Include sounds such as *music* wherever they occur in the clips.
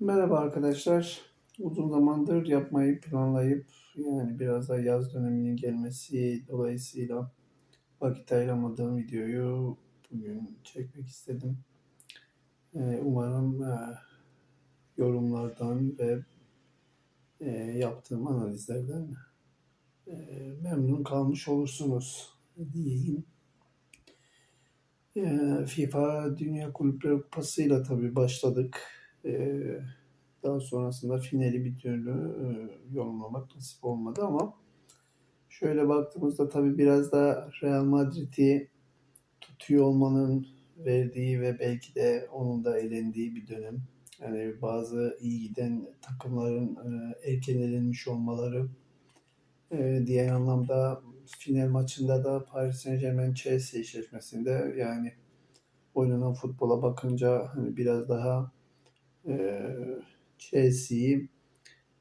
Merhaba arkadaşlar. Uzun zamandır yapmayı planlayıp yani biraz da yaz döneminin gelmesi dolayısıyla vakit ayıramadığım videoyu bugün çekmek istedim. Ee, umarım e, yorumlardan ve e, yaptığım analizlerden e, memnun kalmış olursunuz diyeyim. E, FIFA Dünya Kulüpleri Kupası tabii başladık. E, daha sonrasında finali bir türlü e, yorumlamak nasip olmadı ama şöyle baktığımızda tabii biraz da Real Madrid'i tutuyor olmanın verdiği ve belki de onun da elendiği bir dönem. Yani bazı iyi giden takımların e, erken elenmiş olmaları e, diğer anlamda final maçında da Paris Saint Germain Chelsea eşleşmesinde yani oynanan futbola bakınca hani biraz daha e, Chelsea'yi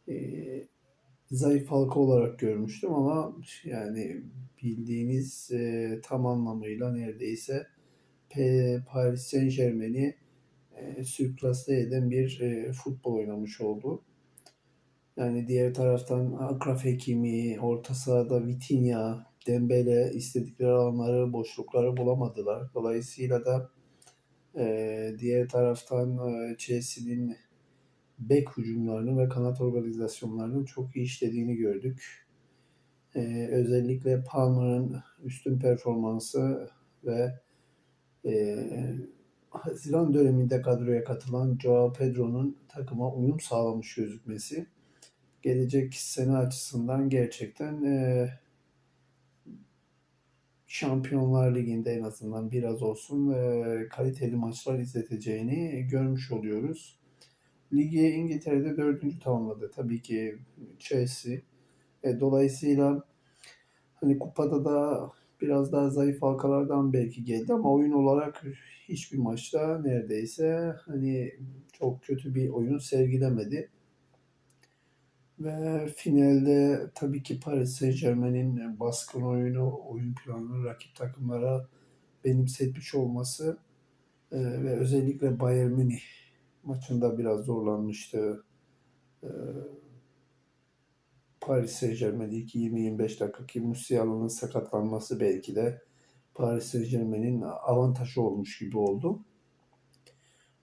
e, zayıf halka olarak görmüştüm ama yani bildiğiniz e, tam anlamıyla neredeyse Paris Saint Germain'i e, sürklase eden bir e, futbol oynamış oldu. Yani diğer taraftan Akraf Hakimi, orta sahada Vitinha, Dembele istedikleri alanları, boşlukları bulamadılar. Dolayısıyla da e, diğer taraftan e, Chelsea'nin bek hücumlarını ve kanat organizasyonlarının çok iyi işlediğini gördük. Ee, özellikle Palmer'ın üstün performansı ve e, Haziran döneminde kadroya katılan Joao Pedro'nun takıma uyum sağlamış gözükmesi gelecek sene açısından gerçekten e, Şampiyonlar Ligi'nde en azından biraz olsun e, kaliteli maçlar izleteceğini görmüş oluyoruz. Ligi İngiltere'de dördüncü tamamladı. Tabii ki Chelsea. E, dolayısıyla hani kupada da biraz daha zayıf halkalardan belki geldi ama oyun olarak hiçbir maçta neredeyse hani çok kötü bir oyun sergilemedi. Ve finalde tabii ki Paris Saint Germain'in baskın oyunu, oyun planını rakip takımlara benimsetmiş olması e, ve özellikle Bayern Münih maçında biraz zorlanmıştı. Ee, Paris Saint Germain'de 20-25 dakika ki Musiala'nın sakatlanması belki de Paris Saint Germain'in avantajı olmuş gibi oldu.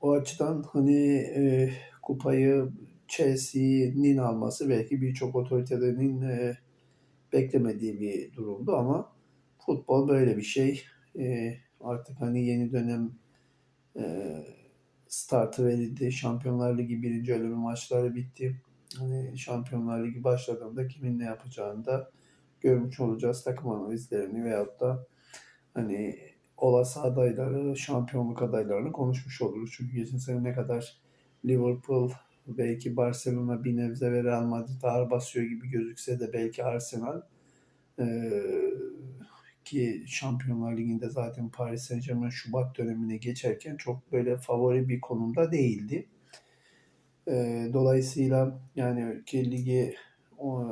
O açıdan hani e, kupayı Chelsea'nin alması belki birçok otoritenin e, beklemediği bir durumdu ama futbol böyle bir şey. E, artık hani yeni dönem e, startı verildi. Şampiyonlar Ligi birinci eleme maçları bitti. Hani Şampiyonlar Ligi başladığında kimin ne yapacağını da görmüş olacağız. Takım analizlerini veyahut da hani olası adayları, şampiyonluk adaylarını konuşmuş oluruz. Çünkü geçen sene ne kadar Liverpool, belki Barcelona bir nebze ve Real Madrid ağır basıyor gibi gözükse de belki Arsenal e, ki Şampiyonlar Ligi'nde zaten Paris Saint Germain Şubat dönemine geçerken çok böyle favori bir konumda değildi. E, dolayısıyla yani ki ligi o,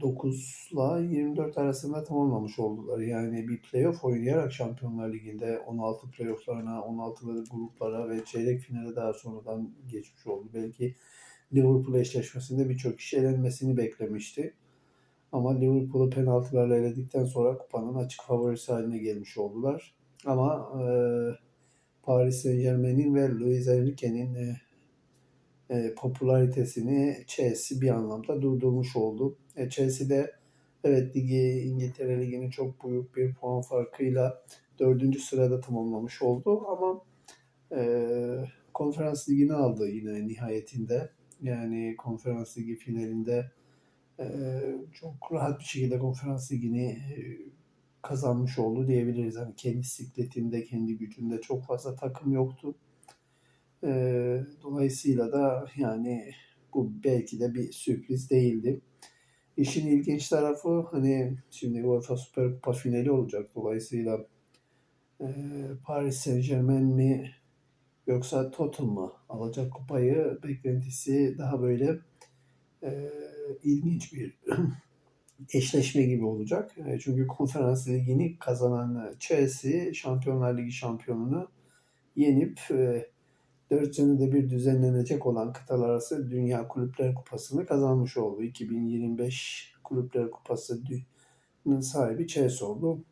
9'la 24 arasında tamamlamış oldular. Yani bir playoff oynayarak Şampiyonlar Ligi'nde 16 playofflarına, 16'lı gruplara ve çeyrek finale daha sonradan geçmiş oldu. Belki Liverpool eşleşmesinde birçok kişi elenmesini beklemişti. Ama Liverpool'u penaltılarla eledikten sonra kupanın açık favorisi haline gelmiş oldular. Ama e, Paris Saint Germain'in ve Luis Enrique'nin e, e, popülaritesini Chelsea bir anlamda durdurmuş oldu. E, Chelsea'de evet ligi İngiltere Ligi'nin çok büyük bir puan farkıyla dördüncü sırada tamamlamış oldu ama e, konferans ligini aldı yine nihayetinde. Yani konferans ligi finalinde çok rahat bir şekilde konferans ligini kazanmış oldu diyebiliriz. Yani kendi sikletinde, kendi gücünde çok fazla takım yoktu. Dolayısıyla da yani bu belki de bir sürpriz değildi. İşin ilginç tarafı hani şimdi UEFA Süper Kupa finali olacak. Dolayısıyla Paris Saint Germain mi yoksa Tottenham mı alacak kupayı beklentisi daha böyle ilginç bir *clears throat* eşleşme gibi olacak. E, çünkü konferans ligini kazanan Chelsea Şampiyonlar Ligi şampiyonunu yenip e, 4 senede bir düzenlenecek olan kıtalar arası Dünya Kulüpler Kupası'nı kazanmış oldu. 2025 Kulüpler Kupası'nın sahibi Chelsea oldu.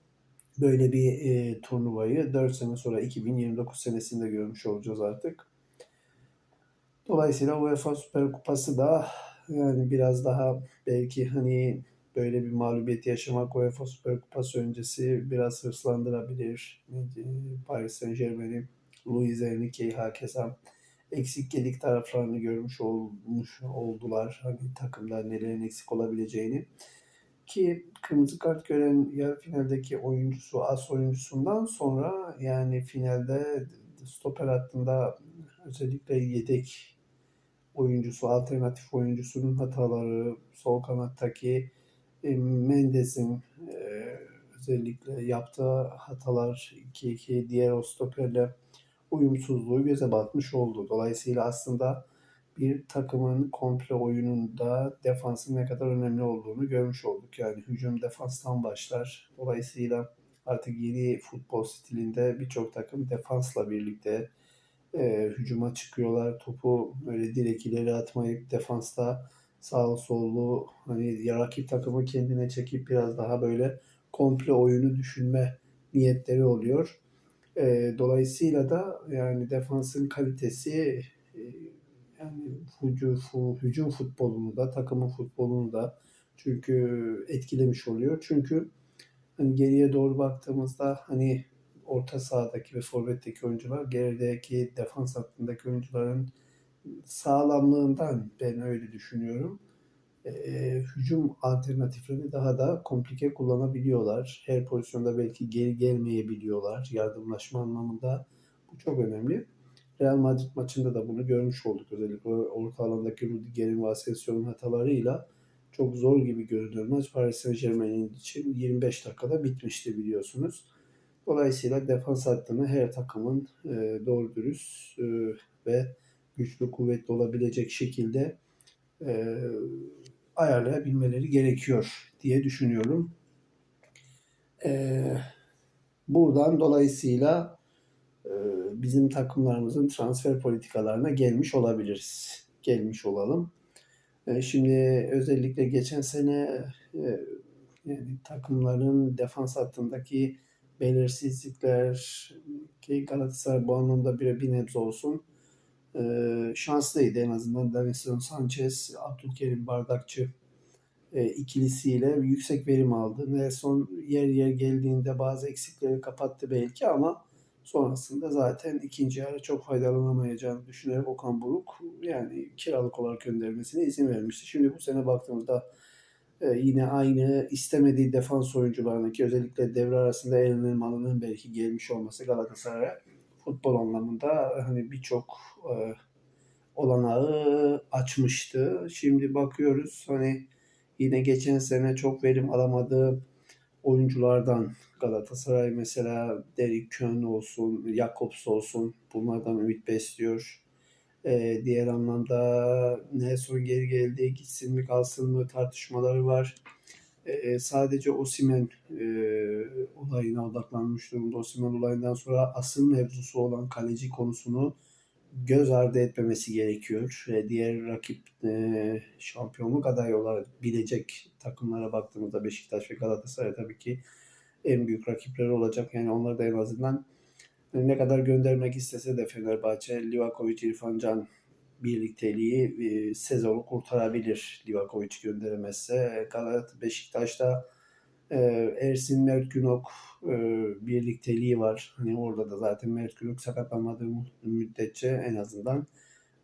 Böyle bir e, turnuvayı 4 sene sonra 2029 senesinde görmüş olacağız artık. Dolayısıyla UEFA Süper Kupası da yani biraz daha belki hani böyle bir mağlubiyet yaşamak UEFA Süper Kupası öncesi biraz hırslandırabilir. Paris Saint Germain'i, Luis Enrique'yi hakeza eksik gedik taraflarını görmüş olmuş oldular. Hani takımda nelerin eksik olabileceğini. Ki kırmızı kart gören yarı finaldeki oyuncusu, as oyuncusundan sonra yani finalde stoper hattında özellikle yedek oyuncusu, alternatif oyuncusunun hataları, sol kanattaki e, Mendes'in e, özellikle yaptığı hatalar 2-2 diğer o stoperle uyumsuzluğu göze batmış oldu. Dolayısıyla aslında bir takımın komple oyununda defansın ne kadar önemli olduğunu görmüş olduk. Yani hücum defanstan başlar. Dolayısıyla artık yeni futbol stilinde birçok takım defansla birlikte e, hücuma çıkıyorlar. Topu böyle direkt ileri atmayıp defansta sağ sollu hani ya rakip takımı kendine çekip biraz daha böyle komple oyunu düşünme niyetleri oluyor. E, dolayısıyla da yani defansın kalitesi e, yani hücum, hücum futbolunu da takımın futbolunu da çünkü etkilemiş oluyor. Çünkü hani geriye doğru baktığımızda hani orta sahadaki ve forvetteki oyuncular gerideki defans hattındaki oyuncuların sağlamlığından ben öyle düşünüyorum. E, hücum alternatiflerini daha da komplike kullanabiliyorlar. Her pozisyonda belki geri gelmeyebiliyorlar. Yardımlaşma anlamında bu çok önemli. Real Madrid maçında da bunu görmüş olduk. Özellikle orta alandaki Rudiger'in ve Asensio'nun hatalarıyla çok zor gibi görünüyor maç. Paris Saint Germain'in için 25 dakikada bitmişti biliyorsunuz. Dolayısıyla defans hattını her takımın e, doğru dürüst e, ve güçlü kuvvetli olabilecek şekilde e, ayarlayabilmeleri gerekiyor diye düşünüyorum. E, buradan dolayısıyla e, bizim takımlarımızın transfer politikalarına gelmiş olabiliriz. Gelmiş olalım. E, şimdi özellikle geçen sene e, yani takımların defans hattındaki belirsizlikler ki Galatasaray bu anlamda bir, bir nebze olsun e, şanslıydı en azından Davinson Sanchez, Abdülkerim Bardakçı e, ikilisiyle yüksek verim aldı. Nelson yer yer geldiğinde bazı eksikleri kapattı belki ama sonrasında zaten ikinci yarı çok faydalanamayacağını düşünerek Okan Buruk yani kiralık olarak göndermesine izin vermişti. Şimdi bu sene baktığımızda e, yine aynı istemediği defans oyuncularındaki özellikle devre arasında elinin malının belki gelmiş olması Galatasaray'a futbol anlamında hani birçok e, olanağı açmıştı. Şimdi bakıyoruz hani yine geçen sene çok verim alamadığı oyunculardan Galatasaray mesela Derek Kön olsun, Jakobs olsun bunlardan ümit besliyor. Ee, diğer anlamda Nelson geri geldi, gitsin mi kalsın mı tartışmaları var. Ee, sadece Osimen e, olayına odaklanmış durumda. Osimen olayından sonra asıl mevzusu olan kaleci konusunu göz ardı etmemesi gerekiyor. E, diğer rakip e, şampiyonluk adayı olarak bilecek takımlara baktığımızda Beşiktaş ve Galatasaray tabii ki en büyük rakipleri olacak. Yani onlar da en azından ne kadar göndermek istese de Fenerbahçe, Livakovic, İrfan Can birlikteliği e, sezonu kurtarabilir Livakovic gönderemezse. Galat Beşiktaş'ta e, Ersin Mert Günok e, birlikteliği var. Hani orada da zaten Mert Günok sakatlanmadığı müddetçe en azından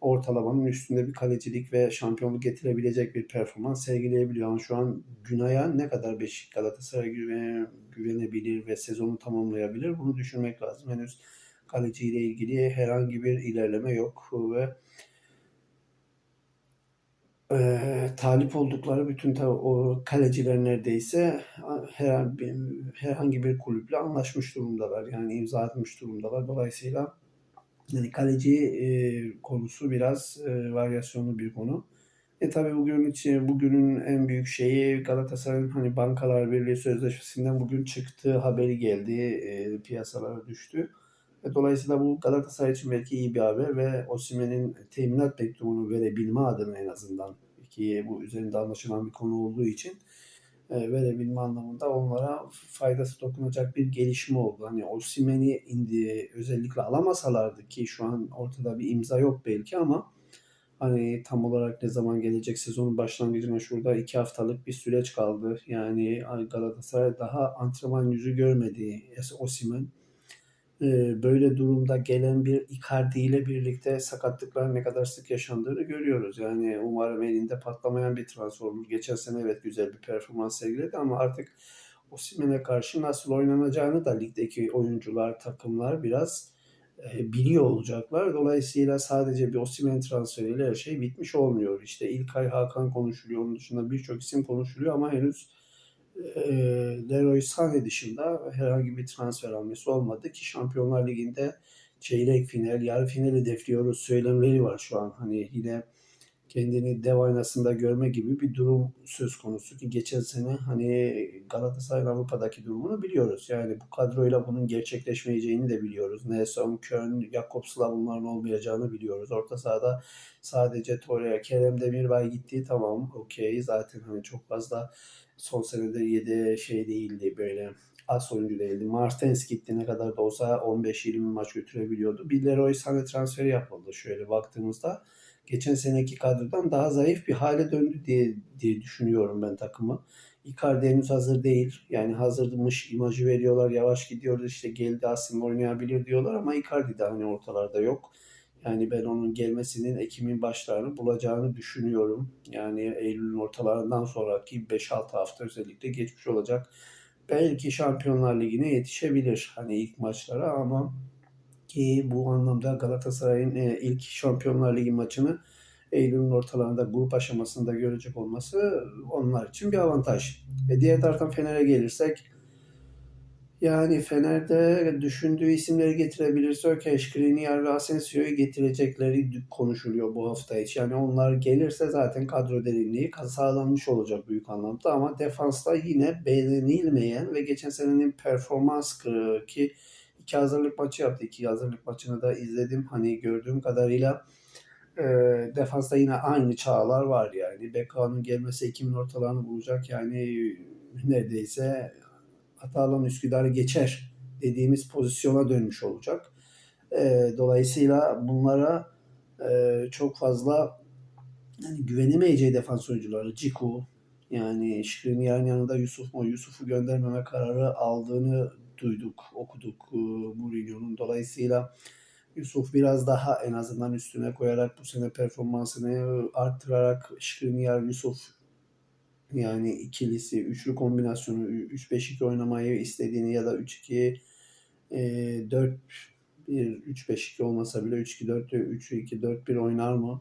ortalamanın üstünde bir kalecilik ve şampiyonluk getirebilecek bir performans sergileyebiliyor. Ama şu an Günay'a ne kadar Beşik Galatasaray güvene, güvenebilir ve sezonu tamamlayabilir bunu düşünmek lazım. Henüz kaleciyle ilgili herhangi bir ilerleme yok ve e, talip oldukları bütün ta, o kaleciler neredeyse bir, herhangi bir kulüple anlaşmış durumdalar. Yani imza atmış durumdalar. Dolayısıyla yani kaleci e, konusu biraz e, varyasyonlu bir konu. E tabi bugün için bugünün en büyük şeyi Galatasaray'ın hani Bankalar Birliği Sözleşmesi'nden bugün çıktığı haberi geldi. E, piyasalara düştü. E, dolayısıyla bu Galatasaray için belki iyi bir haber ve Osimhen'in teminat mektubunu verebilme adına en azından ki bu üzerinde anlaşılan bir konu olduğu için e, verebilme anlamında onlara faydası dokunacak bir gelişme oldu. Hani Osimhen'i indi özellikle alamasalardı ki şu an ortada bir imza yok belki ama hani tam olarak ne zaman gelecek sezonun başlangıcına şurada iki haftalık bir süreç kaldı. Yani Galatasaray daha antrenman yüzü görmedi Osimhen. Ee, böyle durumda gelen bir Icardi ile birlikte sakatlıklar ne kadar sık yaşandığını görüyoruz. Yani umarım elinde patlamayan bir transfer olur. Geçen sene evet güzel bir performans sergiledi ama artık Osimhen'e karşı nasıl oynanacağını da ligdeki oyuncular, takımlar biraz e, biliyor olacaklar. Dolayısıyla sadece bir Osimhen transferiyle her şey bitmiş olmuyor. İşte İlkay Hakan konuşuluyor. Onun dışında birçok isim konuşuluyor ama henüz e, Leroy Sané dışında herhangi bir transfer hamlesi olmadı ki Şampiyonlar Ligi'nde çeyrek final, yarı final hedefliyoruz söylemleri var şu an. Hani yine kendini dev aynasında görme gibi bir durum söz konusu ki geçen sene hani Galatasaray'ın Avrupa'daki durumunu biliyoruz. Yani bu kadroyla bunun gerçekleşmeyeceğini de biliyoruz. Nelson, Köln, Jakobs'la bunların olmayacağını biliyoruz. Orta sahada sadece Torreira, Kerem Demirbay gitti tamam okey zaten hani çok fazla son senede yedi şey değildi böyle az oyuncu değildi. Martens gitti ne kadar da olsa 15-20 maç götürebiliyordu. Bir Leroy Sané transferi yapıldı şöyle baktığımızda geçen seneki kadrodan daha zayıf bir hale döndü diye, diye düşünüyorum ben takımı. Icardi henüz hazır değil. Yani hazırmış imajı veriyorlar. Yavaş gidiyordu işte geldi aslında oynayabilir diyorlar ama Icardi de hani ortalarda yok. Yani ben onun gelmesinin Ekim'in başlarını bulacağını düşünüyorum. Yani Eylül'ün ortalarından sonraki 5-6 hafta özellikle geçmiş olacak. Belki Şampiyonlar Ligi'ne yetişebilir hani ilk maçlara ama ki bu anlamda Galatasaray'ın e, ilk Şampiyonlar Ligi maçını Eylül'ün ortalarında grup aşamasında görecek olması onlar için bir avantaj. Ve diğer taraftan Fener'e gelirsek yani Fener'de düşündüğü isimleri getirebilirse okey Skriniar ve Asensio'yu getirecekleri konuşuluyor bu hafta içi. Yani onlar gelirse zaten kadro derinliği sağlanmış olacak büyük anlamda ama defansta yine beğenilmeyen ve geçen senenin performans ki iki hazırlık maçı yaptı. İki hazırlık maçını da izledim. Hani gördüğüm kadarıyla e, defansta yine aynı çağlar var yani. Beka'nın gelmesi Ekim'in ortalarını bulacak. Yani neredeyse Atalan Üsküdar'ı geçer dediğimiz pozisyona dönmüş olacak. E, dolayısıyla bunlara e, çok fazla yani güvenemeyeceği defans oyuncuları Ciku yani Şikriniyar'ın yanında Yusuf mu Yusuf'u göndermeme kararı aldığını duyduk, okuduk e, Mourinho'nun. Dolayısıyla Yusuf biraz daha en azından üstüne koyarak bu sene performansını arttırarak Şikriniyar Yusuf yani ikilisi, üçlü kombinasyonu 3-5-2 oynamayı istediğini ya da 3-2 e, 4 1 3-5-2 olmasa bile 3-2-4 3-2-4-1 oynar mı?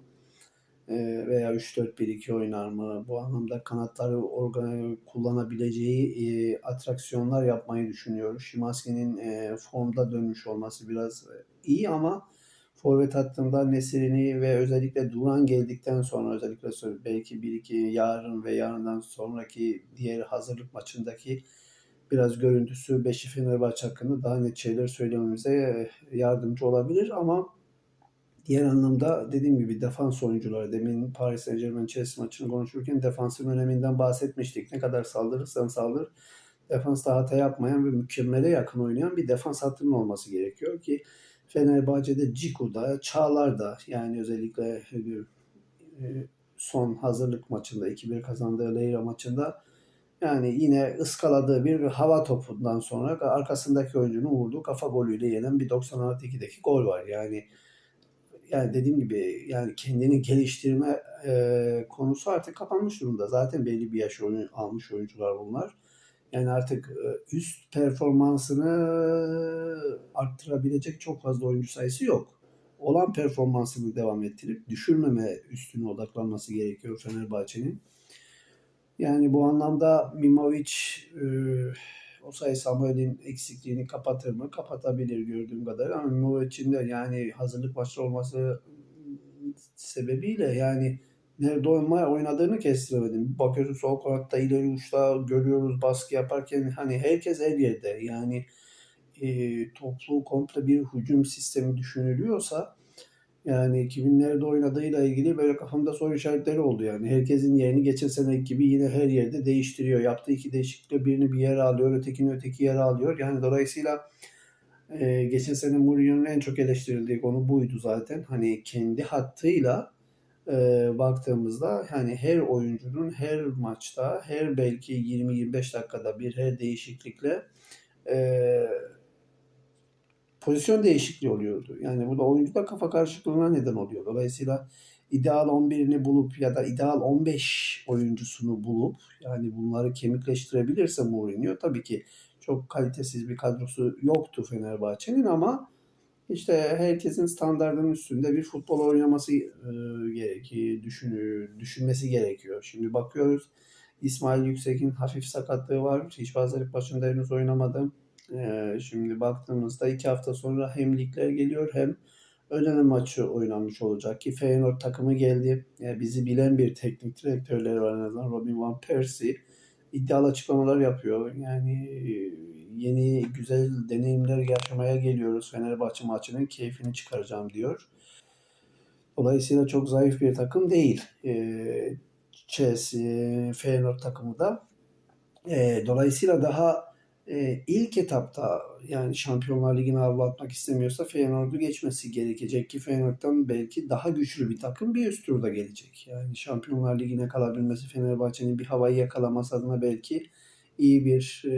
E, veya 3-4-1-2 oynar mı? Bu anlamda kanatları organ kullanabileceği e, atraksiyonlar yapmayı düşünüyoruz. Şimanski'nin e, formda dönmüş olması biraz iyi ama forvet hattında Nesrini ve özellikle Duran geldikten sonra özellikle belki bir iki yarın ve yarından sonraki diğer hazırlık maçındaki biraz görüntüsü Beşi Fenerbahçe hakkında daha net şeyler söylememize yardımcı olabilir ama diğer anlamda dediğim gibi defans oyuncuları demin Paris Saint Germain Chelsea maçını konuşurken defansın öneminden bahsetmiştik. Ne kadar saldırırsan saldır defansta hata yapmayan ve mükemmele yakın oynayan bir defans hattının olması gerekiyor ki Fenerbahçe'de Ciku'da, Çağlar'da yani özellikle e, son hazırlık maçında 2-1 kazandığı Leyra maçında yani yine ıskaladığı bir hava topundan sonra arkasındaki oyuncunun vurduğu kafa golüyle yenen bir 96-2'deki gol var. Yani yani dediğim gibi yani kendini geliştirme e, konusu artık kapanmış durumda. Zaten belli bir yaş oyun, almış oyuncular bunlar. Yani artık üst performansını arttırabilecek çok fazla oyuncu sayısı yok. Olan performansını devam ettirip düşürmeme üstüne odaklanması gerekiyor Fenerbahçe'nin. Yani bu anlamda Mimovic e, o sayı Samuel'in eksikliğini kapatır mı? Kapatabilir gördüğüm kadar ama Mimovic'in de yani hazırlık maçı olması sebebiyle yani nerede oynadığını kestiremedim. Bakıyorsun sol kanatta ileri uçta görüyoruz baskı yaparken hani herkes her yerde yani e, toplu komple bir hücum sistemi düşünülüyorsa yani 2000'lerde oynadığıyla ilgili böyle kafamda soru işaretleri oldu yani. Herkesin yerini geçen sene gibi yine her yerde değiştiriyor. Yaptığı iki değişiklikle birini bir yere alıyor, ötekini öteki yere alıyor. Yani dolayısıyla e, geçen sene Mourinho'nun en çok eleştirildiği konu buydu zaten. Hani kendi hattıyla e, baktığımızda hani her oyuncunun her maçta her belki 20-25 dakikada bir her değişiklikle e, pozisyon değişikliği oluyordu. Yani bu da oyuncuda kafa karışıklığına neden oluyor. Dolayısıyla ideal 11'ini bulup ya da ideal 15 oyuncusunu bulup yani bunları kemikleştirebilirse Mourinho tabii ki çok kalitesiz bir kadrosu yoktu Fenerbahçe'nin ama işte herkesin standartının üstünde bir futbol oynaması e, gerekiyor, düşünü, düşünmesi gerekiyor. Şimdi bakıyoruz İsmail Yüksek'in hafif sakatlığı var. Hiç hazırlık başında henüz oynamadı. E, şimdi baktığımızda iki hafta sonra hem ligler geliyor hem öğlen maçı oynanmış olacak ki Feyenoord takımı geldi. Yani bizi bilen bir teknik direktörleri var en azından Robin Van Persie iddialı açıklamalar yapıyor. Yani yeni güzel deneyimler yaşamaya geliyoruz. Fenerbahçe maçının keyfini çıkaracağım diyor. Dolayısıyla çok zayıf bir takım değil. E, Chelsea, Feyenoord takımı da. E, dolayısıyla daha e, ilk etapta yani Şampiyonlar Ligi'ni avlatmak istemiyorsa Feyenoord'u geçmesi gerekecek ki Feyenoord'dan belki daha güçlü bir takım bir üst turda gelecek. Yani Şampiyonlar Ligi'ne kalabilmesi Fenerbahçe'nin bir havayı yakalaması adına belki iyi bir e,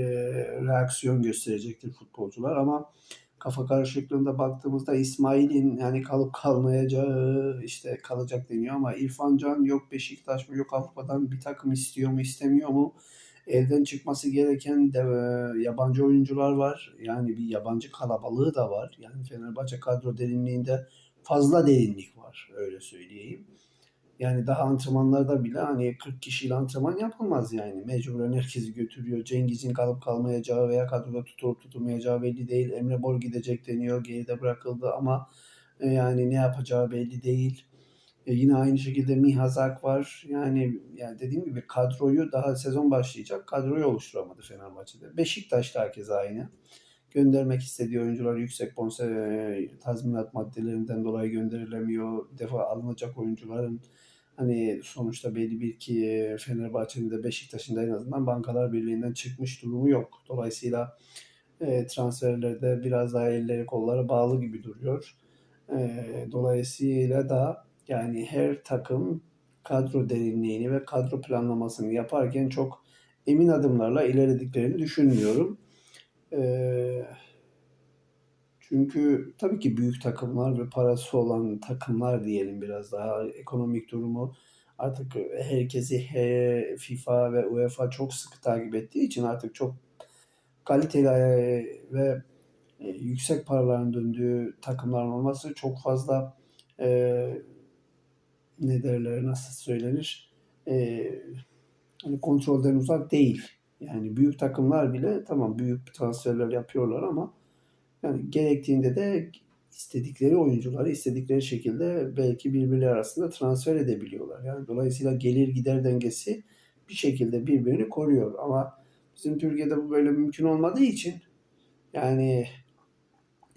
reaksiyon gösterecektir futbolcular ama kafa karışıklığında baktığımızda İsmail'in yani kalıp kalmayacağı işte kalacak deniyor ama İrfan Can yok Beşiktaş mı yok Avrupa'dan bir takım istiyor mu istemiyor mu? Elden çıkması gereken de, e, yabancı oyuncular var. Yani bir yabancı kalabalığı da var. Yani Fenerbahçe kadro derinliğinde fazla derinlik var öyle söyleyeyim. Yani daha antrenmanlarda bile hani 40 kişiyle antrenman yapılmaz yani. Mecburen herkesi götürüyor. Cengiz'in kalıp kalmayacağı veya kadroda tutulup tutulmayacağı belli değil. Emre Bol gidecek deniyor. Geride bırakıldı ama e, yani ne yapacağı belli değil. E yine aynı şekilde Mihazak var. Yani yani dediğim gibi kadroyu daha sezon başlayacak. Kadroyu oluşturamadı Fenerbahçe'de. Beşiktaş'ta herkes aynı. Göndermek istediği oyuncular yüksek bonse e, tazminat maddelerinden dolayı gönderilemiyor. Defa alınacak oyuncuların hani sonuçta belli bir ki Fenerbahçe'nin de Beşiktaş'ın da en azından Bankalar Birliği'nden çıkmış durumu yok. Dolayısıyla e, transferlerde biraz daha elleri kolları bağlı gibi duruyor. E, dolayısıyla da yani her takım kadro derinliğini ve kadro planlamasını yaparken çok emin adımlarla ilerlediklerini düşünmüyorum. Ee, çünkü tabii ki büyük takımlar ve parası olan takımlar diyelim biraz daha ekonomik durumu artık herkesi he, FIFA ve UEFA çok sıkı takip ettiği için artık çok kaliteli e, ve e, yüksek paraların döndüğü takımların olması çok fazla e, ne derler nasıl söylenir e, hani kontrolden uzak değil. Yani büyük takımlar bile tamam büyük transferler yapıyorlar ama yani gerektiğinde de istedikleri oyuncuları istedikleri şekilde belki birbirleri arasında transfer edebiliyorlar. Yani dolayısıyla gelir gider dengesi bir şekilde birbirini koruyor. Ama bizim Türkiye'de bu böyle mümkün olmadığı için yani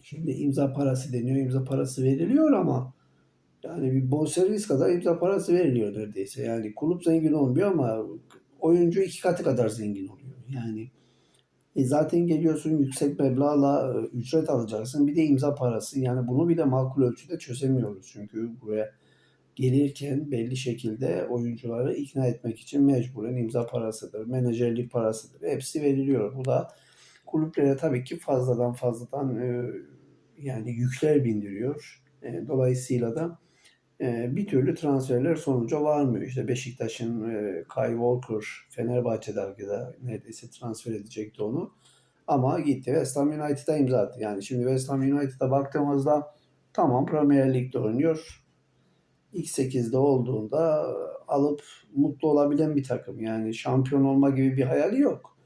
şimdi imza parası deniyor, imza parası veriliyor ama yani bir bonservis kadar imza parası veriliyor neredeyse. Yani kulüp zengin olmuyor ama oyuncu iki katı kadar zengin oluyor. Yani e zaten geliyorsun yüksek meblağla e, ücret alacaksın. Bir de imza parası. Yani bunu bile makul ölçüde çözemiyoruz. Çünkü buraya gelirken belli şekilde oyuncuları ikna etmek için mecburen imza parasıdır, menajerlik parasıdır. Hepsi veriliyor. Bu da kulüplere tabii ki fazladan fazladan e, yani yükler bindiriyor. E, dolayısıyla da bir türlü transferler sonuca varmıyor. İşte Beşiktaş'ın e, Kai Walker Fenerbahçe'de neredeyse transfer edecekti onu. Ama gitti West Ham United'a imza attı. Yani şimdi West Ham United'a baktığımızda tamam Premier Lig'de oynuyor. X8'de olduğunda alıp mutlu olabilen bir takım. Yani şampiyon olma gibi bir hayali yok.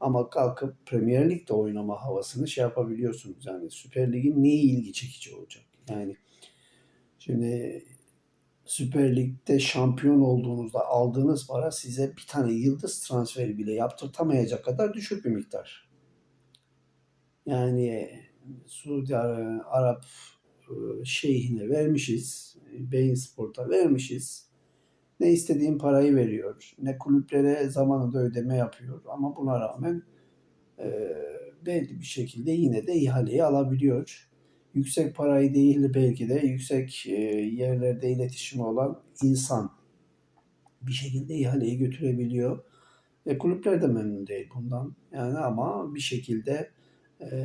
Ama kalkıp Premier Lig'de oynama havasını şey yapabiliyorsunuz. Yani Süper Lig'in neyi ilgi çekici olacak? Yani Şimdi Süper Lig'de şampiyon olduğunuzda aldığınız para size bir tane yıldız transferi bile yaptırtamayacak kadar düşük bir miktar. Yani Suudi Ara- Arap e, şeyhine vermişiz. Beyin Sport'a vermişiz. Ne istediğin parayı veriyor. Ne kulüplere zamanında ödeme yapıyor. Ama buna rağmen e, belli bir şekilde yine de ihaleyi alabiliyor. Yüksek parayı değil belki de yüksek e, yerlerde iletişimi olan insan bir şekilde ihaleyi götürebiliyor. E, kulüpler de memnun değil bundan. Yani ama bir şekilde e,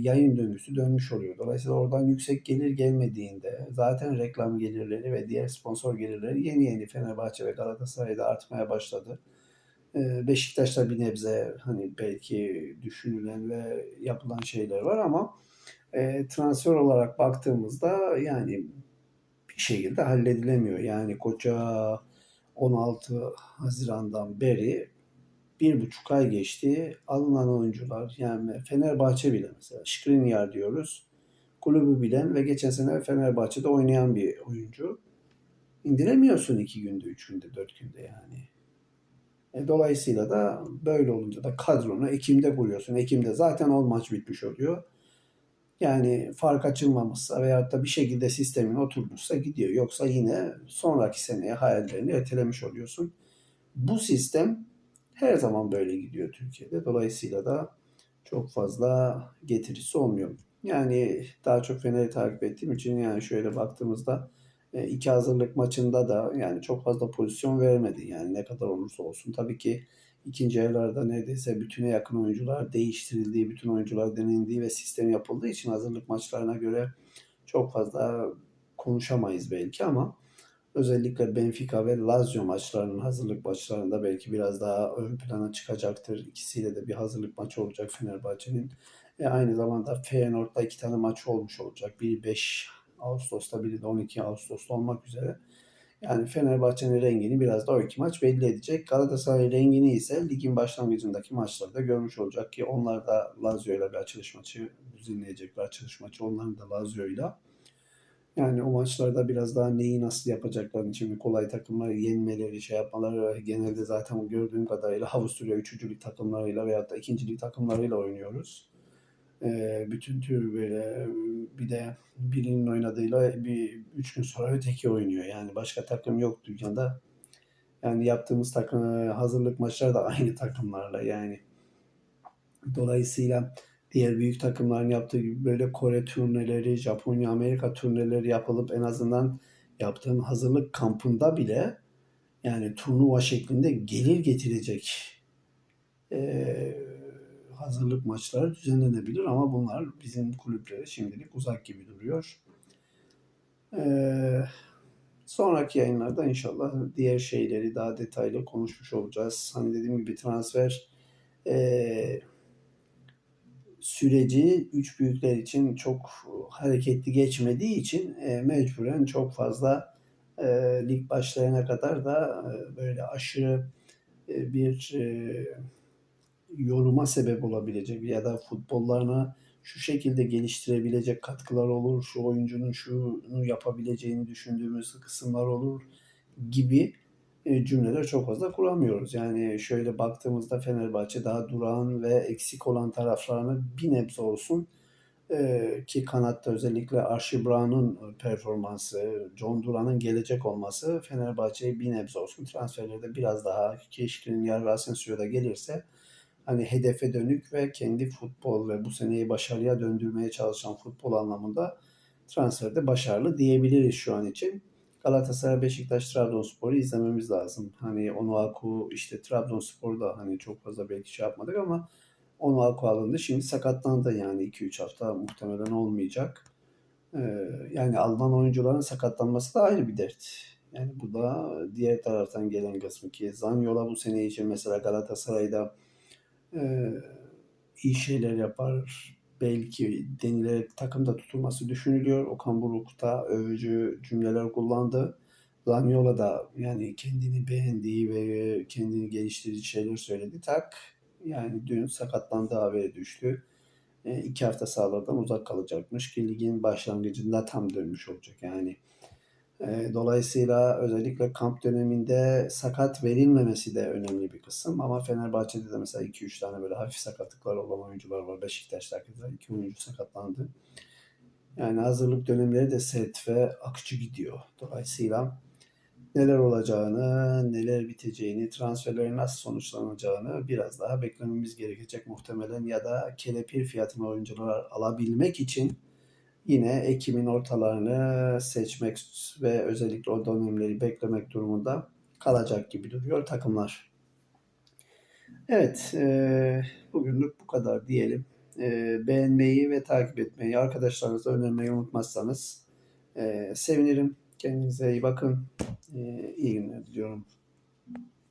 yayın döngüsü dönmüş oluyor. Dolayısıyla oradan yüksek gelir gelmediğinde zaten reklam gelirleri ve diğer sponsor gelirleri yeni yeni Fenerbahçe ve Galatasaray'da artmaya başladı. E, Beşiktaş'ta bir nebze hani belki düşünülen ve yapılan şeyler var ama e, transfer olarak baktığımızda yani bir şekilde halledilemiyor. Yani koca 16 Haziran'dan beri bir buçuk ay geçti. Alınan oyuncular yani Fenerbahçe bile mesela Skriniar diyoruz. Kulübü bilen ve geçen sene Fenerbahçe'de oynayan bir oyuncu. İndiremiyorsun iki günde, üç günde, dört günde yani. E, dolayısıyla da böyle olunca da kadronu Ekim'de kuruyorsun. Ekim'de zaten 10 maç bitmiş oluyor. Yani fark açılmamışsa veyahut da bir şekilde sistemin oturmuşsa gidiyor. Yoksa yine sonraki seneye hayallerini ertelemiş oluyorsun. Bu sistem her zaman böyle gidiyor Türkiye'de. Dolayısıyla da çok fazla getirisi olmuyor. Yani daha çok Fener'i takip ettiğim için yani şöyle baktığımızda iki hazırlık maçında da yani çok fazla pozisyon vermedi. Yani ne kadar olursa olsun. Tabii ki ikinci yarılarda neredeyse bütüne yakın oyuncular değiştirildiği, bütün oyuncular denendiği ve sistem yapıldığı için hazırlık maçlarına göre çok fazla konuşamayız belki ama özellikle Benfica ve Lazio maçlarının hazırlık maçlarında belki biraz daha ön plana çıkacaktır. İkisiyle de bir hazırlık maçı olacak Fenerbahçe'nin. E aynı zamanda Feyenoord'da iki tane maç olmuş olacak. Biri 5 Ağustos'ta biri de 12 Ağustos'ta olmak üzere. Yani Fenerbahçe'nin rengini biraz da o iki maç belli edecek. Galatasaray rengini ise ligin başlangıcındaki maçlarda görmüş olacak ki onlar da Lazio ile bir açılış maçı düzenleyecek bir açılış maçı. Onların da Lazio ile. Yani o maçlarda biraz daha neyi nasıl yapacaklarını şimdi kolay takımları yenmeleri, şey yapmaları genelde zaten gördüğüm kadarıyla Avusturya üçüncülük takımlarıyla veyahut da ikincilik takımlarıyla oynuyoruz. Ee, bütün tür böyle bir de birinin oynadığıyla bir üç gün sonra öteki oynuyor. Yani başka takım yok dünyada. Yani yaptığımız takım hazırlık maçları da *laughs* aynı takımlarla yani. Dolayısıyla diğer büyük takımların yaptığı gibi böyle Kore turneleri, Japonya, Amerika turneleri yapılıp en azından yaptığın hazırlık kampında bile yani turnuva şeklinde gelir getirecek e, hazırlık maçları düzenlenebilir ama bunlar bizim kulüplere şimdilik uzak gibi duruyor. Ee, sonraki yayınlarda inşallah diğer şeyleri daha detaylı konuşmuş olacağız. Hani dediğim gibi transfer e, süreci üç büyükler için çok hareketli geçmediği için e, mecburen çok fazla e, lig başlayana kadar da e, böyle aşırı e, bir e, yoruma sebep olabilecek ya da futbollarına şu şekilde geliştirebilecek katkılar olur, şu oyuncunun şunu yapabileceğini düşündüğümüz kısımlar olur gibi e, cümleler çok fazla kuramıyoruz. Yani şöyle baktığımızda Fenerbahçe daha durağan ve eksik olan taraflarını bir nebze olsun e, ki kanatta özellikle Archie Brown'un performansı, John Duran'ın gelecek olması Fenerbahçe'yi bir nebze olsun transferlerde biraz daha Keşkin'in yer ve Asensio'da gelirse hani hedefe dönük ve kendi futbol ve bu seneyi başarıya döndürmeye çalışan futbol anlamında transferde başarılı diyebiliriz şu an için. Galatasaray, Beşiktaş, Trabzonspor'u izlememiz lazım. Hani Onuaku işte Trabzonspor'da hani çok fazla belki şey yapmadık ama Onuaku alındı. Şimdi sakatlandı yani 2-3 hafta muhtemelen olmayacak. Ee, yani alınan oyuncuların sakatlanması da ayrı bir dert. Yani bu da diğer taraftan gelen kısmı ki Zanyola bu sene için mesela Galatasaray'da e, iyi şeyler yapar. Belki denilerek takımda tutulması düşünülüyor. Okan Buruk da övücü cümleler kullandı. Zanyola da yani kendini beğendiği ve kendini geliştirdiği şeyler söyledi. Tak yani dün sakatlandı haberi düştü. E, iki hafta sahalardan uzak kalacakmış ki ligin başlangıcında tam dönmüş olacak. Yani dolayısıyla özellikle kamp döneminde sakat verilmemesi de önemli bir kısım. Ama Fenerbahçe'de de mesela 2-3 tane böyle hafif sakatlıklar olan oyuncular var. Beşiktaş'ta hakeza 2 oyuncu sakatlandı. Yani hazırlık dönemleri de sert ve akıcı gidiyor. Dolayısıyla neler olacağını, neler biteceğini, transferlerin nasıl sonuçlanacağını biraz daha beklememiz gerekecek muhtemelen ya da kelepir fiyatına oyuncular alabilmek için yine Ekim'in ortalarını seçmek ve özellikle o dönemleri beklemek durumunda kalacak gibi duruyor takımlar. Evet, e, bugünlük bu kadar diyelim. E, beğenmeyi ve takip etmeyi, arkadaşlarınıza önermeyi unutmazsanız e, sevinirim. Kendinize iyi bakın. E, iyi günler diliyorum.